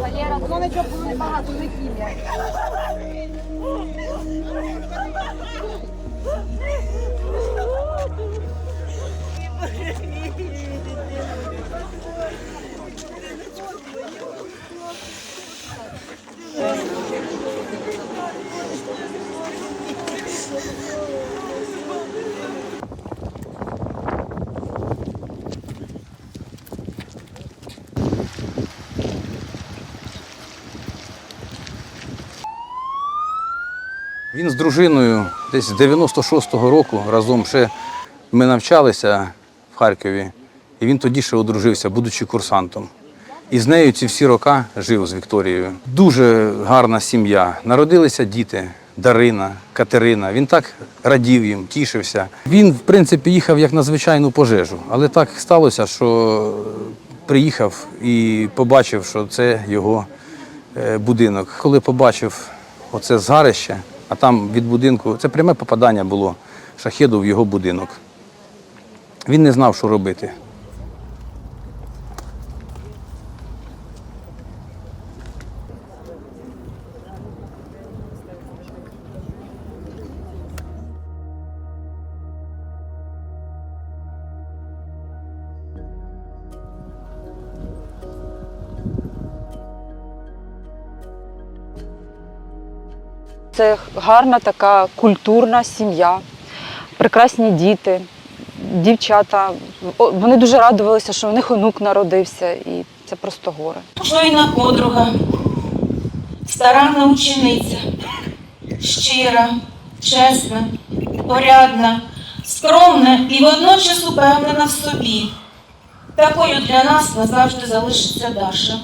Валера, ну, сонечок було небагато, ну, не хімія. Він з дружиною десь з 96-го року разом ще ми навчалися в Харкові, і він тоді ще одружився, будучи курсантом. І з нею ці всі роки жив з Вікторією. Дуже гарна сім'я. Народилися діти Дарина, Катерина. Він так радів їм, тішився. Він, в принципі, їхав як на звичайну пожежу, але так сталося, що приїхав і побачив, що це його е, будинок. Коли побачив оце згарище, а там від будинку це пряме попадання було шахеду в його будинок. Він не знав, що робити. Це гарна така культурна сім'я, прекрасні діти, дівчата. Вони дуже радувалися, що в них онук народився, і це просто горе. Чуйна подруга, старанна учениця, щира, чесна, порядна, скромна і водночас упевнена в собі. Такою для нас назавжди залишиться Даша.